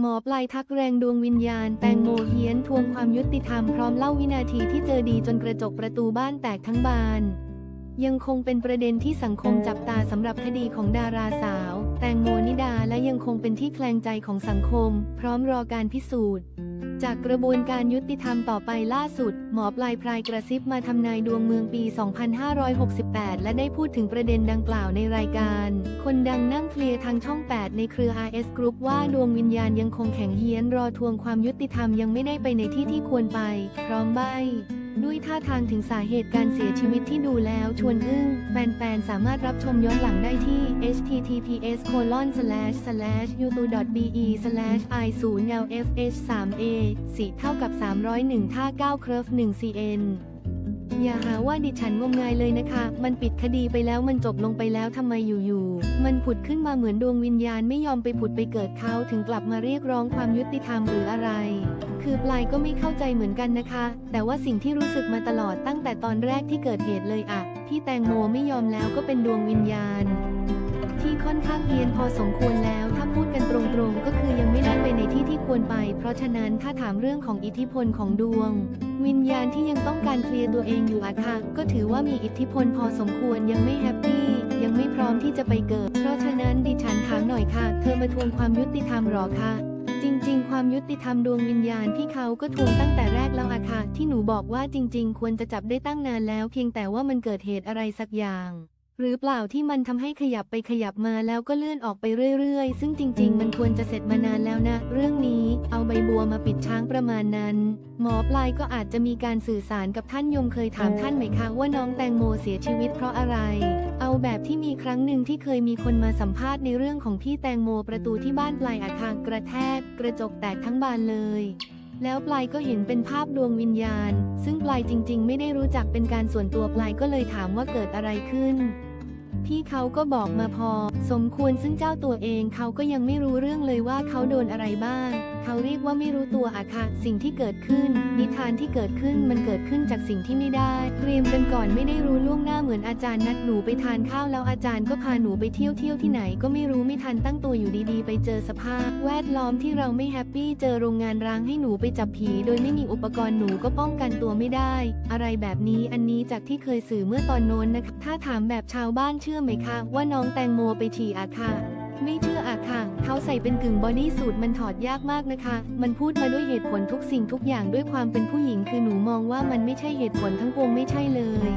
หมอปลายทักแรงดวงวิญญาณแตงโมเฮียนทวงความยุติธรรมพร้อมเล่าวินาทีที่เจอดีจนกระจกประตูบ้านแตกทั้งบาน ยังคงเป็นประเด็นที่สังคมจับตาสำหรับคดีของดาราสาว แตงโมนิดาและยังคงเป็นที่แคลงใจของสังคม พร้อมรอการพิสูจน์ จากกระบวนการยุติธรรมต่อไปล่าสุด หมอปลายพรายกระซิบมาทำนายดวงเมืองปี 2568 และได้พูดถึงประเด็นดังกล่าวในรายการ คนดังนั่งเคลียร์ทางช่อง 8 ในเครือ RS Group ว่าดวงวิญญาณยังคงแข็งเฮี้ยนรอทวงความยุติธรรมยังไม่ได้ไปในที่ที่ควรไป พร้อมใบ ด้วยท่าทางถึงสาเหตุการเสียชีวิตที่ดูแล้วชวนอึ้ง แฟนๆ สามารถรับชมย้อนหลังได้ที่ https colon slash slash youtube be slash i 0 lfh 3 a 4เท่ากับ 301ท่า9เครฟ1 cn อย่าหาว่าดิฉันงมงายเลยนะคะ มันปิดคดีไปแล้วมันจบลงไปแล้วทำไมอยู่ๆ มันผุดขึ้นมาเหมือนดวงวิญญาณไม่ยอมไปผุดไปเกิดเขาถึงกลับมาเรียกร้องความยุติธรรมหรืออะไร คือปลายก็ไม่เข้าใจเหมือนกันนะคะ แต่ว่าสิ่งที่รู้สึกมาตลอดตั้งแต่ตอนแรกที่เกิดเหตุเลยอะพี่แตงโมไม่ยอมแล้วก็เป็นดวงวิญญาณ ที่ค่อนข้างเฮียนพอสมควรแล้วถ้าพูดกันตรงๆก็คือยัง ควรไป เพราะฉะนั้นถ้าถามเรื่องของอิทธิพลของดวง วิญญาณที่ยังต้องการเคลียร์ตัวเองอยู่อะค่ะ ก็ถือว่ามีอิทธิพลพอสมควรยังไม่แฮปปี้ ยังไม่พร้อมที่จะไปเกิด เพราะฉะนั้นดิฉันถามหน่อยค่ะ เธอมาทวงความยุติธรรมหรอคะจริง ๆ ความยุติธรรมดวงวิญญาณพี่เขาก็ทวงตั้งแต่แรกแล้วอะค่ะ ที่หนูบอกว่าจริง ๆ ควรจะจับได้ตั้งนานแล้ว เพียงแต่ว่ามันเกิดเหตุอะไรสักอย่าง หรือเปล่าที่มันทำให้ขยับไปขยับมาแล้วก็เลื่อนออกไปเรื่อยๆ ซึ่งจริง ๆ มันควรจะเสร็จมานานแล้วนะ เรื่องนี้เอาใบบัวมาปิดช้างประมาณนั้น หมอปลายก็อาจจะมีการสื่อสารกับท่านยมเคยถามท่านไหมคะว่าน้องแตงโมเสียชีวิตเพราะอะไร เอาแบบที่มีครั้งหนึ่งที่เคยมีคนมาสัมภาษณ์ในเรื่องของพี่แตงโมประตูที่บ้านปลายอาคารกระแทก กระจกแตกทั้งบานเลยแล้วปลายก็เห็นเป็นภาพดวงวิญญาณ ซึ่งปลายจริง ๆ ไม่ได้รู้จักเป็นการส่วนตัวปลายก็เลยถามว่าเกิดอะไรขึ้น พี่เขาก็บอกมาพอ สมควรซึ่งเจ้าตัวเองเขาก็ยังไม่รู้เรื่องเลยว่าเขาโดนอะไรบ้าง เขาเรียกว่าไม่รู้ตัวอะค่ะ สิ่งที่เกิดขึ้น นิทานที่เกิดขึ้นมันเกิดขึ้นจากสิ่งที่ไม่ได้ เตรียมกันก่อนไม่ได้รู้ล่วงหน้าเหมือนอาจารย์นัดหนูไปทานข้าวแล้วอาจารย์ก็พาหนูไปเที่ยวเที่ยวที่ไหนก็ไม่รู้ไม่ทันตั้งตัวอยู่ดีๆ ไปเจอสภาพ แวดล้อมที่เราไม่แฮปปี้เจอโรงงานร้างให้หนูไปจับผี โดยไม่มีอุปกรณ์หนูก็ป้องกันตัวไม่ได้ อะไรแบบนี้อันนี้จากที่เคยสื่อเมื่อตอนโน้นนะคะถ้าถามแบบชาวบ้านเชื่อไหมคะ ว่าน้องแตงโมไปฉี่อะค่ะ ไม่เชื่ออะค่ะ เขาใส่เป็นกึ่งบอดี้สูทมันถอดยากมากนะคะ มันพูดมาด้วยเหตุผลทุกสิ่งทุกอย่างด้วยความเป็นผู้หญิงคือหนูมองว่ามันไม่ใช่เหตุผลทั้งปวงไม่ใช่เลย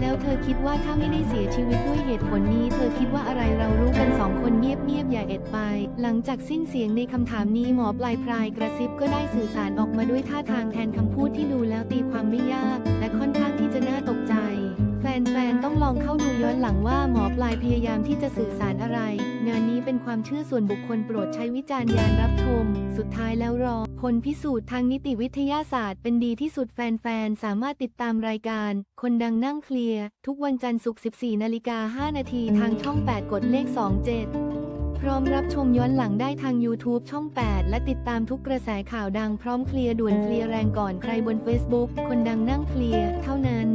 แล้วเธอคิดว่าถ้าไม่ได้เสียชีวิตด้วยเหตุผลนี้ เธอคิดว่าอะไรเรารู้กันสองคนเงียบๆอย่าเอ็ดไป หลังจากสิ้นเสียงในคำถามนี้หมอปลายพรายกระซิบก็ได้สื่อสารออกมาด้วยท่าทางแทนคำพูดที่ดูแล้วตีความไม่ยาก และค่อนข้างที่จะน่าตกใจแฟนๆ ต้องลองเข้าดูย้อนหลังว่าหมอปลายพยายามที่จะสื่อสารอะไร งานนี้เป็นความเชื่อส่วนบุคคลโปรดใช้วิจารณญาณรับชม สุดท้ายแล้วรอ ผลพิสูจน์ทางนิติวิทยาศาสตร์เป็นดีที่สุดแฟนๆ สามารถติดตามรายการ คนดังนั่งเคลียร์ ทุกวันจันทร์ศุกร์ 14 นาฬิกา 5 นาทีทางช่อง 8 กดเลข 27พร้อมรับชมย้อนหลังได้ทาง YouTube ช่อง 8 และติดตามทุกกระแสข่าวดังพร้อมเคลียร์ด่วนเคลียร์แรงก่อนใครบน Facebook คนดังนั่งเคลียร์เท่านั้น